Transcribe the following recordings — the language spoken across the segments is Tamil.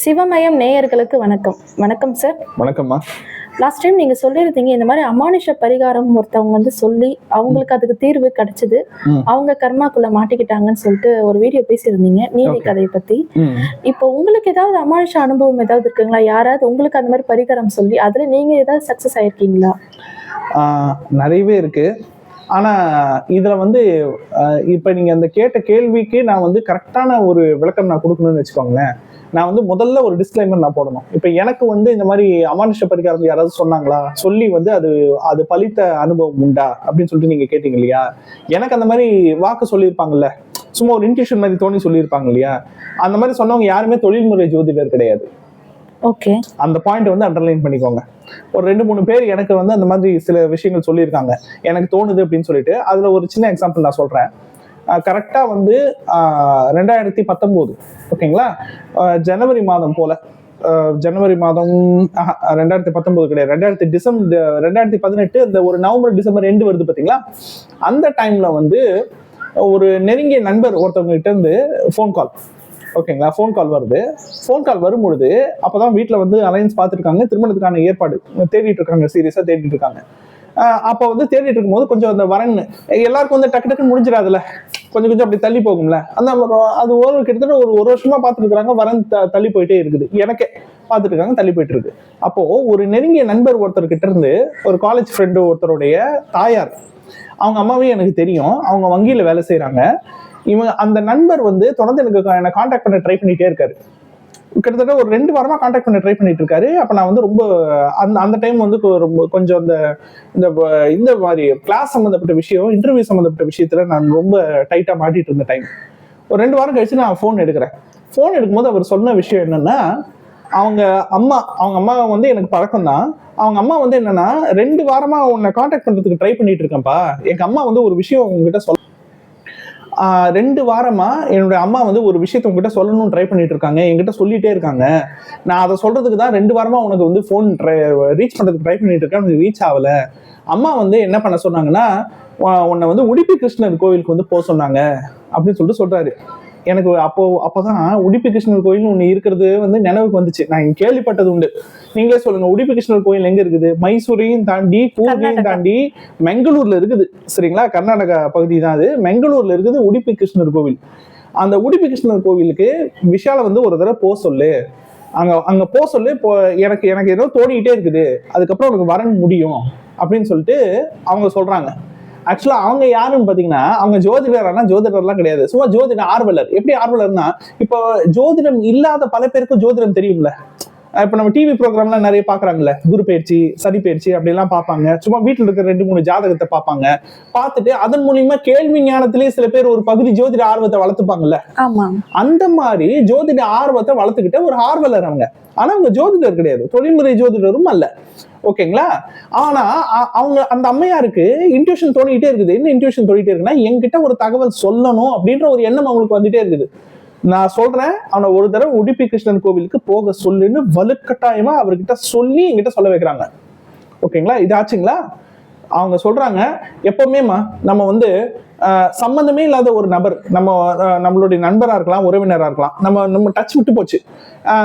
சிவமயம் நேயர்களுக்கு வணக்கம். வணக்கம் சார் வணக்கம்மா. லாஸ்ட் டைம் நீங்க சொல்லியிருந்தீங்க இந்த மாதிரி அமானுஷ பரிகாரம் ஒருத்தவங்க வந்து சொல்லி அவங்களுக்கு அதுக்கு தீர்வு கிடைச்சது. அவங்க கர்மாக்குள்ள மாட்டிக்கிட்டாங்கன்னு சொல்லிட்டு ஒரு வீடியோ பேசியிருந்தீங்க நீதி. கதையை பத்தி. இப்போ உங்களுக்கு ஏதாவது அமானுஷ அனுபவம் ஏதாவது இருக்குங்களா? யாராவது உங்களுக்கு அந்த மாதிரி பரிகாரம் சொல்லி அதுல நீங்க ஏதாவது சக்சஸ் ஆயிருக்கீங்களா? நிறையவே இருக்கு. ஆனா இதுல வந்து இப்ப நீங்க அந்த கேட்ட கேள்விக்கு நான் வந்து கரெக்டான ஒரு விளக்கம் நான் கொடுக்கணும்னு வச்சுக்கோங்களேன். நான் வந்து முதல்ல ஒரு டிஸ்க்ளைமர் நான் போடணும். இப்ப எனக்கு வந்து இந்த மாதிரி அமானுஷ பரிகாரம் யாராவது சொன்னாங்களா? சொல்லி வந்து அது அது பலித்த அனுபவம் உண்டா? அப்படின்னு சொல்லிட்டு நீங்க கேட்டீங்க இல்லையா? எனக்கு அந்த மாதிரி வாக்கு சொல்லியிருப்பாங்கல்ல. சும்மா ஒரு இன்ட்யூஷன் மாதிரி தோணி சொல்லியிருப்பாங்க இல்லையா? அந்த மாதிரி சொன்னவங்க யாருமே தொழில்முறை ஜோதிடர் கிடையாது. ஓகே அந்த பாயிண்ட் வந்து அண்டர்லைன் பண்ணிக்கோங்க. ஒரு ரெண்டு மூணு பேர் எனக்கு வந்து அந்த மாதிரி சில விஷயங்கள் சொல்லியிருக்காங்க. எனக்கு தோணுது அப்படின்னு சொல்லிட்டு அதுல ஒரு சின்ன எக்ஸாம்பிள் நான் சொல்றேன். கரெக்டாக வந்து ரெண்டாயிரத்தி பத்தொம்போது ஓகேங்களா? ஜனவரி மாதம் போல ஜனவரி மாதம் ரெண்டாயிரத்தி பத்தொன்பது கிடையாது. ரெண்டாயிரத்தி டிசம்பர் ரெண்டாயிரத்தி பதினெட்டு இந்த ஒரு நவம்பர் டிசம்பர் ரெண்டு வருது பார்த்தீங்களா அந்த டைம்ல வந்து ஒரு நெருங்கிய நண்பர் ஒருத்தவங்க கிட்ட இருந்து ஃபோன் கால் ஓகேங்களா? ஃபோன் கால் வருது. ஃபோன் கால் வரும்பொழுது அப்போதான் வீட்டில் வந்து அலைன்ஸ் பார்த்துருக்காங்க திருமணத்துக்கான ஏற்பாடு தேடிட்டு இருக்காங்க. சீரியஸாக தேடிட்டு இருக்காங்க. அப்போ வந்து தேடிட்டு இருக்கும்போது கொஞ்சம் அந்த வரன் எல்லாருக்கும் வந்து டக்கு டக்குன்னு முடிஞ்சிடாதுல கொஞ்சம் கொஞ்சம் அப்படி தள்ளி போகும்ல. அந்த அது ஒரு கிட்டத்தட்ட ஒரு ஒரு வருஷமா பார்த்துட்டு இருக்காங்க வரன் த- தள்ளி போயிட்டே இருக்குது. எனக்கே பார்த்துட்டு இருக்காங்க தள்ளி போயிட்டு இருக்கு அப்போ ஒரு நெருங்கிய நண்பர் ஒருத்தர் கிட்ட இருந்து ஒரு காலேஜ் ஃப்ரெண்டு ஒருத்தருடைய தாயார் அவங்க அம்மாவே எனக்கு தெரியும் அவங்க வங்கியில வேலை செய்யறாங்க இவங்க அந்த நண்பர் வந்து தொடர்ந்து எனக்கு என்ன காண்டாக்ட் பண்ண ட்ரை பண்ணிட்டே இருக்காரு. கிட்டத்தட்ட ஒரு ரெண்டு வாரமா காண்டாக்ட் பண்ண ட்ரை பண்ணிட்டு இருக்காரு அப்ப நான் வந்து ரொம்ப அந்த அந்த டைம் வந்து ரொம்ப கொஞ்சம் அந்த இந்த இந்த மாதிரி கிளாஸ் சம்மந்தப்பட்ட விஷயம் இன்டர்வியூ சம்மந்தப்பட்ட விஷயத்துல நான் ரொம்ப டைட்டா மாட்டிட்டு இருந்த டைம் ஒரு ரெண்டு வாரம் கழிச்சு நான் ஃபோன் எடுக்கிறேன். ஃபோன் எடுக்கும்போது அவர் சொன்ன விஷயம் என்னன்னா அவங்க அம்மா அவங்க அம்மா வந்து எனக்கு பழக்கம் தான் அவங்க அம்மா வந்து என்னன்னா ரெண்டு வாரமா உன்னை காண்டாக்ட் பண்றதுக்கு ட்ரை பண்ணிட்டு இருக்கேன்ப்பா எங்க அம்மா வந்து ஒரு விஷயம் உங்ககிட்ட சொல்ல ரெண்டு வாரமா என்னோட அம்மா வந்து ஒரு விஷயத்த உங்ககிட்ட சொல்லணும்னு ட்ரை பண்ணிட்டு இருக்காங்க. என்கிட்ட சொல்லிட்டே இருக்காங்க. நான் அதை சொல்றதுக்கு தான் ரெண்டு வாரமா உனக்கு வந்து ஃபோன் ரீச் பண்றதுக்கு ட்ரை பண்ணிட்டு இருக்கேன். உனக்கு ரீச் ஆகல. அம்மா வந்து என்ன பண்ண சொன்னாங்கன்னா உன்னை வந்து உடுப்பி கிருஷ்ணர் கோவிலுக்கு வந்து போக சொன்னாங்க. அப்படின்னு சொல்லிட்டு சொல்றாரு. எனக்கு அப்போ அப்பதான் உடுப்பி கிருஷ்ணர் கோயில் ஒன்று இருக்கிறது வந்து நினைவுக்கு வந்துச்சு. நான் கேள்விப்பட்டது உண்டு. நீங்களே சொல்லுங்க உடுப்பி கிருஷ்ணர் கோயில் எங்க இருக்குது? மைசூரையும் தாண்டி கூர்கையும். தாண்டி மெங்களூர்ல இருக்குது. சரிங்களா? கர்நாடகா பகுதி தான் அது. மெங்களூர்ல இருக்குது உடுப்பி கிருஷ்ணர் கோவில். அந்த உடுப்பி கிருஷ்ணர் கோவிலுக்கு விஷால வந்து ஒரு தடவை போக சொல்லு. அங்க அங்க போக சொல்லு. இப்போ எனக்கு எனக்கு ஏதோ தோணிக்கிட்டே இருக்குது. அதுக்கப்புறம் உனக்கு வரன் முடியும். அப்படின்னு சொல்லிட்டு அவங்க சொல்றாங்க. ஆக்சுவலா அவங்க யாருன்னு பாத்தீங்கன்னா அவங்க ஜோதிடர் ஆனா ஜோதிடர்லாம் கிடையாது. சும்மா ஜோதிட ஆர்வலர். எப்படி ஆர்வலர்னா இப்போ ஜோதிடம் இல்லாத பல பேருக்கும் ஜோதிடம் தெரியும்ல. இப்ப நம்ம டிவி ப்ரோக்ராம்லாம் நிறைய பாக்குறாங்கல்ல. குரு பயிற்சி சனி பயிற்சி அப்படிலாம் பார்ப்பாங்க சும்மா வீட்டுல இருக்கிற ரெண்டு மூணு ஜாதகத்தை பார்ப்பாங்க பார்த்துட்டு அதன் மூலியமா கேள்வி ஞானத்திலேயே சில பேர் ஒரு பகுதி ஜோதிட ஆர்வத்தை வளர்த்துப்பாங்கல்ல. அந்த மாதிரி ஜோதிட ஆர்வத்தை வளர்த்துக்கிட்ட ஒரு ஆர்வலர் அவங்க. ஆனா அவங்க ஜோதிடர் கிடையாது. தொழில்முறை ஜோதிடரும் அல்ல. ஓகேங்களா? ஆனா அவங்க அந்த அம்மையாருக்கு இன்ட்யூஷன் தோணிக்கிட்டே இருக்குது. என்ன இன்ட்யூஷன் தோணிட்டே இருக்குன்னா என்கிட்ட ஒரு தகவல் சொல்லணும் அப்படின்ற ஒரு எண்ணம் அவங்களுக்கு வந்துட்டே இருக்குது. நான் சொல்றேன் அவனை ஒரு தடவை உடுப்பி கிருஷ்ணன் கோவிலுக்கு போக சொல்லுன்னு வலுக்கட்டாயமா அவர்கிட்ட சொல்லி என்கிட்ட சொல்ல வைக்கிறாங்க. ஓகேங்களா? இது ஆச்சுங்களா? அவங்க சொல்றாங்க எப்பவுமேமா நம்ம வந்து சம்மந்தமே சம்பந்தமே இல்லாத ஒரு நபர் நம்ம நம்மளுடைய நண்பராக இருக்கலாம் உறவினராக இருக்கலாம். நம்ம நம்ம டச் விட்டு போச்சு.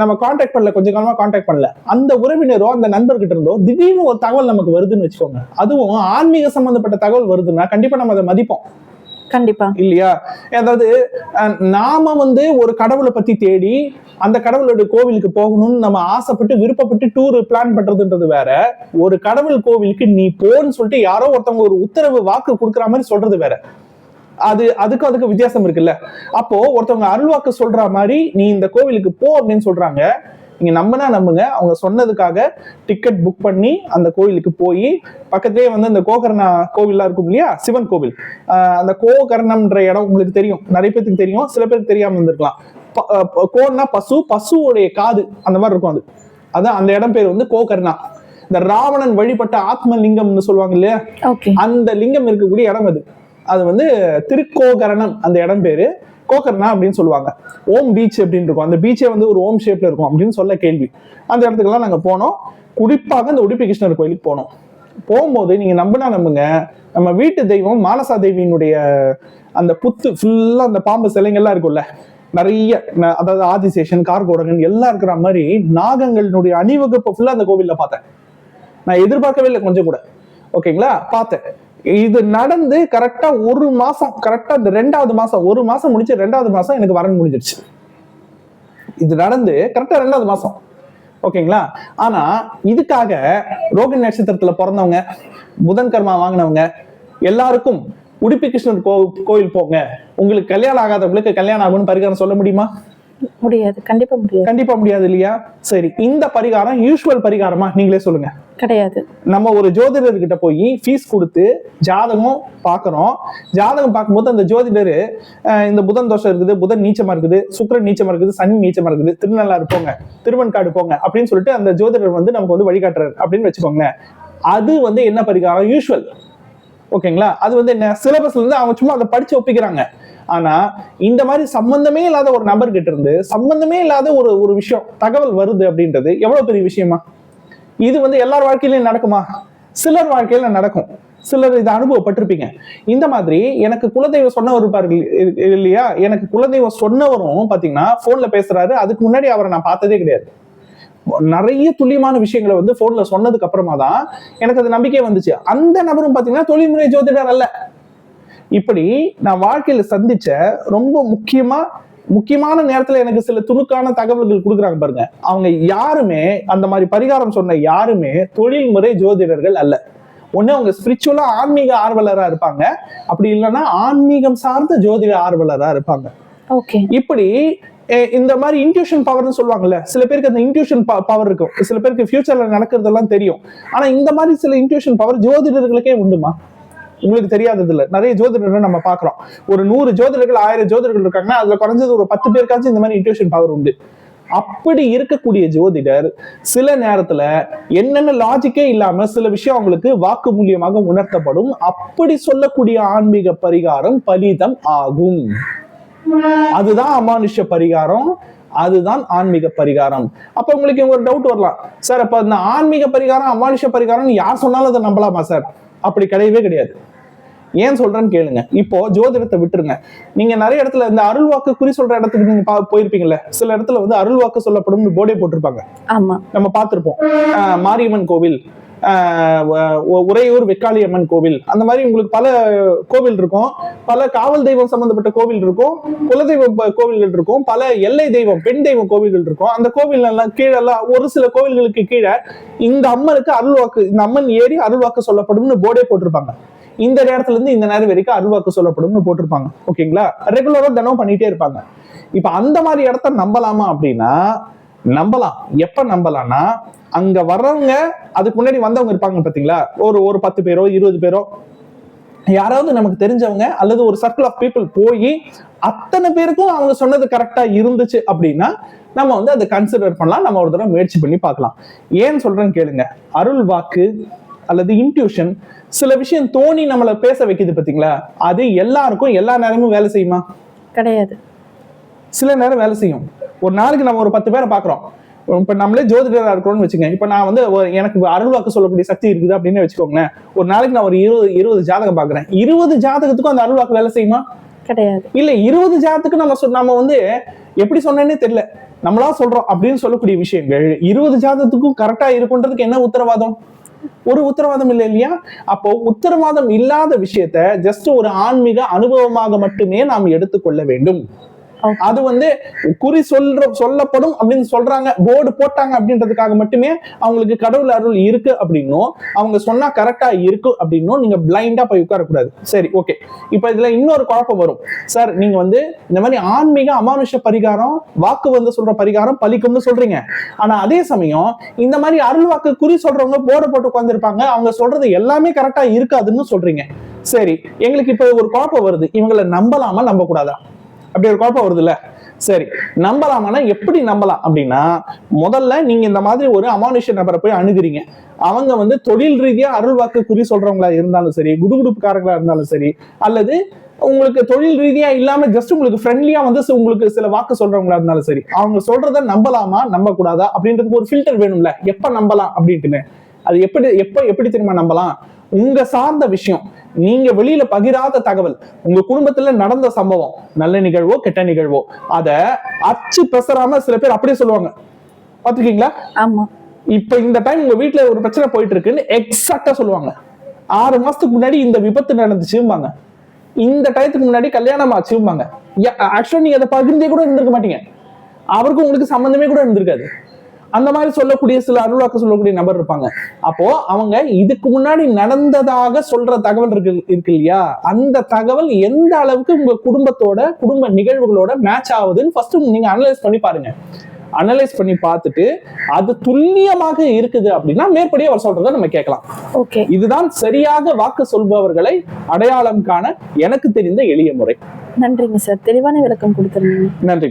நம்ம காண்டாக்ட் பண்ணல கொஞ்ச காலமாக காண்டாக்ட் பண்ணல. அந்த உறவினரோ அந்த நண்பர்கிட்ட இருந்தோ திடீர்னு ஒரு தகவல் நமக்கு வருதுன்னு வச்சுக்கோங்க. அதுவும் ஆன்மீக சம்பந்தப்பட்ட தகவல் வருதுன்னா கண்டிப்பாக நம்ம அதை மதிப்போம். கண்டிப்பா. இல்லையா? அதாவது நாம வந்து ஒரு கடவுளை பத்தி தேடி அந்த கடவுளோட கோவிலுக்கு போகணும்னு நம்ம ஆசைப்பட்டு விருப்பப்பட்டு டூர் பிளான் பண்றதுன்றது வேற. ஒரு கடவுள் கோவிலுக்கு நீ போன்னு சொல்லிட்டு யாரோ ஒருத்தவங்க ஒரு உத்தரவு வாக்கு கொடுக்குற மாதிரி சொல்றது வேற. அது அதுக்கு அதுக்கு வித்தியாசம் இருக்குல்ல. அப்போ ஒருத்தவங்க அருள்வாக்கு சொல்ற மாதிரி நீ இந்த கோவிலுக்கு போ அப்படின்னு சொல்றாங்க. நீங்க நம்பினா நம்புங்க. அவங்க சொன்னதுக்காக டிக்கெட் புக் பண்ணி அந்த கோவிலுக்கு போய் பக்கத்துலயே வந்து அந்த கோகர்ணா கோவில்லாம் இருக்கும் இல்லையா? சிவன் கோவில். அந்த கோகர்ணம்ன்ற இடம் உங்களுக்கு தெரியும். நிறைய பேருக்கு தெரியும். சில பேருக்கு தெரியாம இருந்திருக்கலாம். கோன்னா பசு பசுவோடைய காது. அந்த மாதிரி இருக்கும் அது. அதான் அந்த இடம் பேர் வந்து கோகர்ணா. இந்த ராவணன் வழிபட்ட ஆத்ம லிங்கம்னு சொல்லுவாங்க இல்லையா? அந்த லிங்கம் இருக்கக்கூடிய இடம் அது. அது வந்து திருக்கோகரணம் அந்த இடம் பேரு. கோகர்ணா அப்படின்னு சொல்லுவாங்க. ஓம் பீச் அப்படின்னு இருக்கும். அந்த பீச்சே வந்து ஒரு ஓம் ஷேப்ல இருக்கும் அப்படின்னு சொல்ல கேள்வி. அந்த இடத்துக்கெல்லாம் நாங்கள் போனோம். குறிப்பாக இந்த உடுப்பி கிருஷ்ணர் கோயிலுக்கு போனோம். போகும்போது நீங்க நம்பினா நம்புங்க. நம்ம வீட்டு தெய்வம் மானசா தேவியினுடைய அந்த புத்து ஃபுல்லா அந்த பாம்பு சிலைங்கள்லாம் இருக்கும்ல. நிறைய அதாவது ஆதிசேஷன் கார்கோடகன் எல்லாம் இருக்கிற மாதிரி நாகங்களினுடைய அணிவகுப்பு ஃபுல்லா அந்த கோவில்ல பார்த்தேன். நான் எதிர்பார்க்கவே இல்லை கொஞ்சம் கூட. ஓகேங்களா? பார்த்தேன். இது நடந்து கரெக்டா ஒரு மாசம் கரெக்டா இந்த ரெண்டாவது மாசம் ஒரு மாசம் முடிச்சு ரெண்டாவது மாசம் எனக்கு வரன் முடிஞ்சிருச்சு. இது நடந்து கரெக்டா ரெண்டாவது மாசம். ஓகேங்களா? ஆனா இதுக்காக ரோகிணி நட்சத்திரத்துல பிறந்தவங்க புதன் கர்மா வாங்கினவங்க எல்லாருக்கும் உடுப்பி கிருஷ்ணர் கோ கோயில் போங்க. உங்களுக்கு கல்யாணம் ஆகாதவங்களுக்கு கல்யாணம் ஆகும்னு பரிகாரம் சொல்ல முடியுமா? முடியாது. கண்டிப்பா முடியாது. கண்டிப்பா முடியாது இல்லையா? சரி இந்த பரிகாரம் யூஸ்வல் பரிகாரமா நீங்களே சொல்லுங்க. கிடையாது. நம்ம ஒரு ஜோதிடர்கிட்ட போய் ஃபீஸ் கொடுத்து ஜாதகம் பார்க்கறோம். ஜாதகம் பார்க்கும்போது அந்த ஜோதிடர் இந்த புதன் தோஷம் இருக்குது புதன் நீச்சமா இருக்குது சுக்கிரன் நீச்சமா இருக்குது சனி நீச்சமா இருக்குது திருநள்ளாறு போங்க திருவன்காடு போங்க அப்படின்னு சொல்லிட்டு அந்த ஜோதிடர் வந்து நமக்கு வந்து வழிகாட்டுறாரு அப்படின்னு வச்சுக்கோங்களேன். அது வந்து என்ன பரிகாரம்? யூஸ்வல் ஓகேங்களா? அது வந்து என்ன? சிலபஸ்ல இருந்து அவங்க சும்மா அதை படிச்சு ஒப்பிக்கிறாங்க. ஆனா இந்த மாதிரி சம்பந்தமே இல்லாத ஒரு நபர் கிட்ட இருந்து சம்பந்தமே இல்லாத ஒரு ஒரு விஷயம் தகவல் வருது அப்படின்றது எவ்வளவு பெரிய விஷயமா? இது வந்து எல்லார் வாழ்க்கையிலும் நடக்குமா? சிலர் வாழ்க்கையில நடக்கும். சிலர் இதை அனுபவப்பட்டிருப்பீங்க. இந்த மாதிரி எனக்கு குலதெய்வம் சொன்னவர் இருப்பார்கள் இல்லையா? எனக்கு குலதெய்வம் சொன்னவரும் பாத்தீங்கன்னா போன்ல பேசுறாரு. அதுக்கு முன்னாடி அவரை நான் பார்த்ததே கிடையாது. நிறைய துல்லியமான விஷயங்களை வந்து போன்ல சொன்னதுக்கு அப்புறமா தான் எனக்கு அது நம்பிக்கை வந்துச்சு. அந்த நபரும் பாத்தீங்கன்னா தொழில்முறை ஜோதிடர் அல்ல. இப்படி நான் வாழ்க்கையில சந்திச்ச ரொம்ப முக்கியமா முக்கியமான நேரத்துல எனக்கு சில துணுக்கான தகவல்கள் கொடுக்குறாங்க பாருங்க. அவங்க யாருமே அந்த மாதிரி பரிகாரம் சொன்ன யாருமே தொழில்முறை ஜோதிடர்கள் அல்ல. ஒண்ணு அவங்க ஸ்பிரிச்சுவலா ஆன்மீக ஆர்வலரா இருப்பாங்க. அப்படி இல்லைன்னா ஆன்மீகம் சார்ந்த ஜோதிட ஆர்வலரா இருப்பாங்க. ஓகே இப்படி இந்த மாதிரி இன்ட்யூஷன் பவர்னு சொல்லுவாங்கல்ல சில பேருக்கு அந்த இன்ட்யூஷன் பவர் இருக்கும். சில பேருக்கு ஃபியூச்சர்ல நடக்கிறதெல்லாம் தெரியும். ஆனா இந்த மாதிரி சில இன்ட்யூஷன் பவர் ஜோதிடர்களுக்கே உண்டுமா? உங்களுக்கு தெரியாதது இல்ல. நிறைய ஜோதிடர்கள் நம்ம பாக்குறோம் ஒரு நூறு ஜோதிடர்கள் ஆயிரம் ஜோதிடர்கள் இருக்காங்கன்னா அதுல குறைஞ்சது ஒரு பத்து பேருக்காச்சும் இந்த மாதிரி இன்ட்யூஷன் பவர் உண்டு. அப்படி இருக்கக்கூடிய ஜோதிடர் சில நேரத்துல என்னென்ன லாஜிக்கே இல்லாம சில விஷயம் அவங்களுக்கு வாக்கு மூலியமாக உணர்த்தப்படும். அப்படி சொல்லக்கூடிய ஆன்மீக பரிகாரம் பலிதம் ஆகும். அதுதான் அமானுஷ்ய பரிகாரம். அதுதான் ஆன்மீக பரிகாரம். அப்ப உங்களுக்கு ஒரு டவுட் வரலாம். சார் அப்ப இந்த ஆன்மீக பரிகாரம் அமானுஷ்ய பரிகாரம் யார் சொன்னாலும் அதை நம்பலாமா சார்? அப்படி கிடையவே கிடையாது. ஏன் சொல்றேன்னு கேளுங்க. இப்போ ஜோதிடத்தை விட்டுருங்க. நீங்க நிறைய இடத்துல இந்த அருள்வாக்கு குறி சொல்ற இடத்துக்கு நீங்க போயிருப்பீங்கல்ல. சில இடத்துல வந்து அருள்வாக்கு சொல்லப்படும் போர்டே போட்டிருப்பாங்க. ஆமா. நம்ம பார்த்திருப்போம். மாரியம்மன் கோவில் உறையூர் வெக்காளி அம்மன் கோவில். அந்த மாதிரி உங்களுக்கு பல கோவில் இருக்கும். பல காவல் தெய்வம் சம்பந்தப்பட்ட கோவில் இருக்கும். குலதெய்வ கோவில்கள் இருக்கும். பல எல்லை தெய்வம் பெண் தெய்வம் கோவில்கள் இருக்கும். அந்த கோவில் எல்லாம் கீழே எல்லாம் ஒரு சில கோவில்களுக்கு கீழே இந்த அம்மனுக்கு அருள்வாக்கு இந்த அம்மன் ஏறி அருள்வாக்கு சொல்லப்படும்னு போர்டே போட்டிருப்பாங்க. இந்த நேரத்துல இருந்து இந்த நேரம் வரைக்கும் அருள்வாக்கு சொல்லப்படும்னு போட்டிருப்பாங்க. ஓகேங்களா? ரெகுலரா தினம் பண்ணிட்டே இருப்பாங்க. இப்ப அந்த மாதிரி இடத்த நம்பலாமா அப்படின்னா நம்பலாம். எப்ப நம்பலாம்னா அங்க வர்றவங்க அதுக்கு முன்னாடி வந்தவங்க இருப்பாங்க பாத்தீங்களா? ஒரு ஒரு பத்து பேரோ இருபது பேரோ. யாராவது நமக்கு தெரிஞ்சவங்க அல்லது ஒரு சர்க்கிள் ஆஃப் பீப்புள் போய் அத்தனை பேருக்கும் அவங்க சொன்னது கரெக்டா இருந்துச்சு அப்படின்னா நம்ம வந்து அதை கன்சிடர் பண்ணலாம். நம்ம ஒரு தடவை முயற்சி பண்ணி பார்க்கலாம். ஏன் சொல்றேன்னு கேளுங்க. அருள் வாக்கு அல்லது இன்ட்யூஷன் சில விஷயம் தோணி நம்மளை பேச வைக்குது பாத்தீங்களா? அது எல்லாருக்கும் எல்லா நேரமும் வேலை செய்யுமா? கிடையாது. சில நேரம் வேலை செய்யும். ஒரு நாளைக்கு நம்ம ஒரு பத்து பேரை பார்க்குறோம். இப்போ நம்மளே ஜோதிடராக இருக்கிறோம்னு வச்சுங்க இப்போ நான் வந்து எனக்கு அருள்வாக்கு சொல்லக்கூடிய சக்தி இருக்குது அப்படின்னு வச்சுக்கோங்களேன். ஒரு நாளைக்கு நான் ஒரு இருபது இருபது ஜாதகம் பார்க்குறேன். இருபது ஜாதகத்துக்கும் அந்த அருள்வாக்கு வேலை செய்யுமா? கிடையாது. இல்ல இருபது ஜாதத்துக்கு நம்ம நம்ம வந்து எப்படி சொன்னேன்னே தெரியல. நம்மளா சொல்றோம் அப்படின்னு சொல்லக்கூடிய விஷயங்கள் இருபது ஜாதகத்துக்கும் கரெக்டா இருக்குன்றதுக்கு என்ன உத்தரவாதம்? ஒரு உத்தரவாதம் இல்லை இல்லையா? அப்போ உத்தரவாதம் இல்லாத விஷயத்த ஜஸ்ட் ஒரு ஆன்மீக அனுபவமாக மட்டுமே நாம் எடுத்துக்கொள்ள வேண்டும். அது வந்து குறி சொல்ற சொல்லப்படும் அப்படின்னு சொல்றாங்க போர்டு போட்டாங்க அப்படின்றதுக்காக மட்டுமே அவங்களுக்கு கடவுள் அருள் இருக்கு அப்படின்னும் அவங்க சொன்னா கரெக்டா இருக்கு அப்படின்னும் நீங்க பிளைண்டா போய் உட்காரக்கூடாது. சரி ஓகே இப்ப இதுல இன்னொரு குழப்பம் வரும். சார் நீங்க வந்து இந்த மாதிரி ஆன்மீக அமானுஷ பரிகாரம் வாக்கு வந்து சொல்ற பரிகாரம் பலிக்கும்னு சொல்றீங்க. ஆனா அதே சமயம் இந்த மாதிரி அருள் வாக்கு குறி சொல்றவங்க போர்டு போட்டு உட்காந்துருப்பாங்க அவங்க சொல்றது எல்லாமே கரெக்டா இருக்காதுன்னு சொல்றீங்க. சரி எங்களுக்கு இப்ப ஒரு குழப்பம் வருது. இவங்களை நம்பலாமா நம்ப கூடாதா அப்படி ஒரு குழப்பம் வருது இல்ல சரி நம்பலாமான்னா எப்படி நம்பலாம் அப்படின்னா முதல்ல நீங்க இந்த மாதிரி ஒரு அமானுஷ நபரை போய் அணுகுறீங்க. அவங்க வந்து தொழில் ரீதியா அருள் வாக்கு குறி சொல்றவங்களா இருந்தாலும் சரி குடுகுடுப்புக்காரங்களா இருந்தாலும் சரி அல்லது உங்களுக்கு தொழில் ரீதியா இல்லாம ஜஸ்ட் உங்களுக்கு ஃப்ரெண்ட்லியா வந்து உங்களுக்கு சில வாக்கு சொல்றவங்களா இருந்தாலும் சரி அவங்க சொல்றத நம்பலாமா நம்ப கூடாதா அப்படின்றதுக்கு ஒரு ஃபில்டர் வேணும்ல. எப்ப நம்பலாம் அப்படின்ட்டுன்னு. அது எப்படி எப்ப எப்படி தெரியுமா நம்பலாம்? உங்க சார்ந்த விஷயம். நீங்க வெளியில பகிராத தகவல் உங்க குடும்பத்துல நடந்த சம்பவம் நல்ல நிகழ்வோ கெட்ட நிகழ்வோ அத அச்சு பெசராம சில பேர் அப்படியே சொல்லுவாங்க. பாத்துருக்கீங்களா ஆமா. இப்ப இந்த டைம் உங்க வீட்ல ஒரு பிரச்சனை போயிட்டு இருக்குன்னு எக்ஸாக்டா சொல்லுவாங்க. ஆறு மாசத்துக்கு முன்னாடி இந்த விபத்து நடந்துச்சும்பாங்க. இந்த டயத்துக்கு முன்னாடி கல்யாணம் ஆச்சும்பாங்க. ஆக்சுவலா நீங்க அதை பகிர்ந்தே கூட இருந்திருக்க மாட்டீங்க. அவருக்கும் உங்களுக்கு சம்பந்தமே கூட இருந்திருக்காது. அந்த மாதிரி சொல்லக்கூடிய சில அருளாக்க சொல்லக்கூடிய நபர் இருப்பாங்க. அப்போ அவங்க இதுக்கு முன்னாடி நடந்ததாக சொல்ற தகவல் இருக்கு இருக்கு இல்லையா? அந்த தகவல் எந்த அளவுக்கு உங்க குடும்பத்தோட குடும்ப நிகழ்வுகளோட மேட்ச் ஆகுதுன்னு ஃபர்ஸ்ட் நீங்க அனலைஸ் பண்ணி பாருங்க. அனலைஸ் பண்ணி பார்த்துட்டு அது துல்லியமாக இருக்குது அப்படின்னா மேற்படியே அவர் சொல்றதை நம்ம கேட்கலாம். ஓகே இதுதான் சரியாக வாக்கு சொல்பவர்களை அடையாளம் காண எனக்கு தெரிந்த எளிய முறை. நன்றிங்க சார். தெளிவான விளக்கம் கொடுத்துருந்தீங்க நன்றி